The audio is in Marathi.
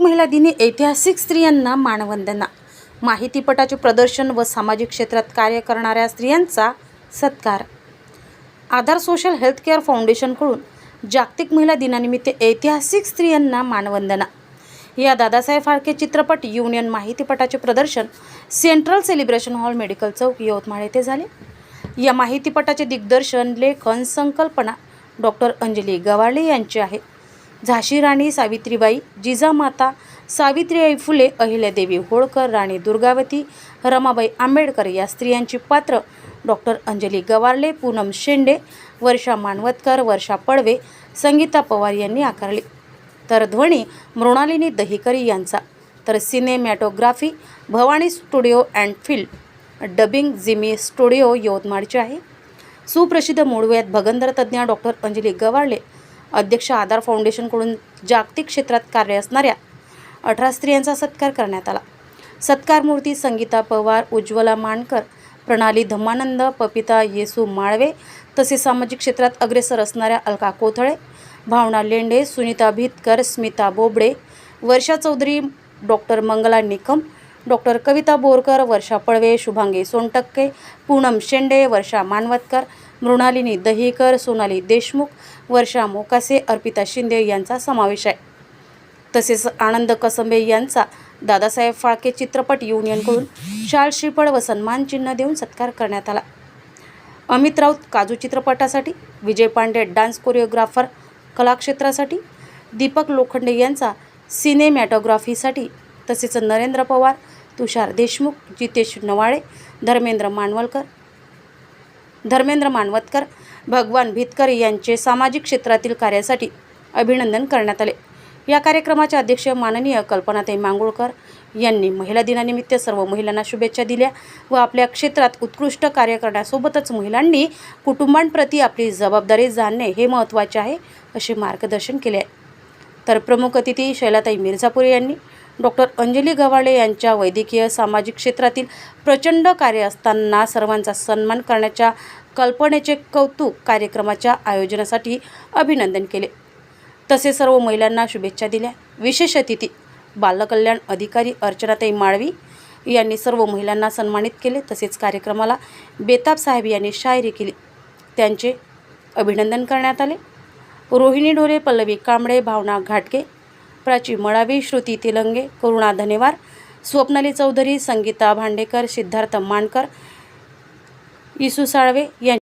महिला दिनी ऐतिहासिक स्त्रियांना मानवंदना. माहितीपटाचे प्रदर्शन व सामाजिक क्षेत्रात कार्य करणाऱ्या स्त्रियांचा सत्कार. आधार सोशल हेल्थकेअर फाउंडेशनकडून जागतिक महिला दिनानिमित्त ऐतिहासिक स्त्रियांना मानवंदना. या दादासाहेब फाळके चित्रपट युनियन माहितीपटाचे प्रदर्शन सेंट्रल सेलिब्रेशन हॉल मेडिकल चौक यवतमाळ येथे झाले. या माहितीपटाचे दिग्दर्शन लेखन संकल्पना डॉक्टर अंजली गवाळे यांचे आहे. झाशी राणी सावित्रीबाई जिजामाता सावित्रीबाई फुले अहिल्यादेवी होळकर राणी दुर्गावती रमाबाई आंबेडकर या स्त्रियांची पात्र डॉक्टर अंजली गवारले पूनम शेंडे वर्षा मानवतकर वर्षा पडवे संगीता पवार यांनी आकारली. तर ध्वनी मृणालिनी दहिकरी यांचा. तर cinematography Bhavani studio and field dubbing Jimmy studio यवतमाळचे आहे. सुप्रसिद्ध मूळव्यात भगंदर तज्ज्ञ डॉक्टर अंजली गवारले अध्यक्ष आधार फाउंडेशनकडून जागतिक क्षेत्रात कार्य असणाऱ्या अठरा स्त्रियांचा सत्कार करण्यात आला. सत्कार मूर्ती संगीता पवार उज्ज्वला मानकर प्रणाली धम्मानंद पपिता येसू माळवे तसेच सामाजिक क्षेत्रात अग्रेसर असणाऱ्या अलका कोथळे भावना लेंडे सुनीता भितकर स्मिता बोबडे वर्षा चौधरी डॉक्टर मंगला निकम डॉक्टर कविता बोरकर वर्षा पळवे शुभांगी सोनटक्के पूनम शेंडे वर्षा मानवतकर मृणालिनी दहीकर सोनाली देशमुख वर्षा मोकासे अर्पिता शिंदे यांचा समावेश आहे. तसेच आनंद कसंबे यांचा दादासाहेब फाळके चित्रपट युनियनकडून शाल श्रीफळ व सन्मान चिन्ह देऊन सत्कार करण्यात आला. अमित राऊत काजू चित्रपटासाठी विजय पांडे डान्स कोरिओग्राफर कलाक्षेत्रासाठी दीपक लोखंडे यांचा सिनेमॅटोग्राफीसाठी तसेच नरेंद्र पवार तुषार देशमुख जितेश नवाळे धर्मेंद्र मानवलकर धर्मेंद्र मानवतकर भगवान भितकर यांचे सामाजिक क्षेत्रातील कार्यासाठी अभिनंदन करण्यात आले. या कार्यक्रमाचे अध्यक्ष माननीय कल्पनाताई मांगुळकर यांनी महिला दिनानिमित्त सर्व महिलांना शुभेच्छा दिल्या व आपल्या क्षेत्रात उत्कृष्ट कार्य करण्यासोबतच महिलांनी कुटुंबांप्रती आपली जबाबदारी जाणणे हे महत्त्वाचे आहे असे मार्गदर्शन केले आहे. तर प्रमुख अतिथी शैलाताई मिर्झापुरे यांनी डॉक्टर अंजली गव्हाळे यांच्या वैद्यकीय सामाजिक क्षेत्रातील प्रचंड कार्य असताना सर्वांचा सन्मान करण्याच्या कल्पनेचे कौतुक कार्यक्रमाच्या आयोजनासाठी अभिनंदन केले. तसे सर्व महिलांना शुभेच्छा दिल्या. विशेष अतिथी बालकल्याण अधिकारी अर्चनाताई माळवी यांनी सर्व महिलांना सन्मानित केले. तसेच कार्यक्रमाला बेताब साहेब यांनी शायरी केली. त्यांचे अभिनंदन करण्यात आले. रोहिणी ढोले पल्लवी कांबळे भावना घाटके प्राची मळावी श्रुती तिलंगे करुणा धनेवार स्वप्नाली चौधरी संगीता भांडेकर सिद्धार्थ मानकर इसू साळवे यांनी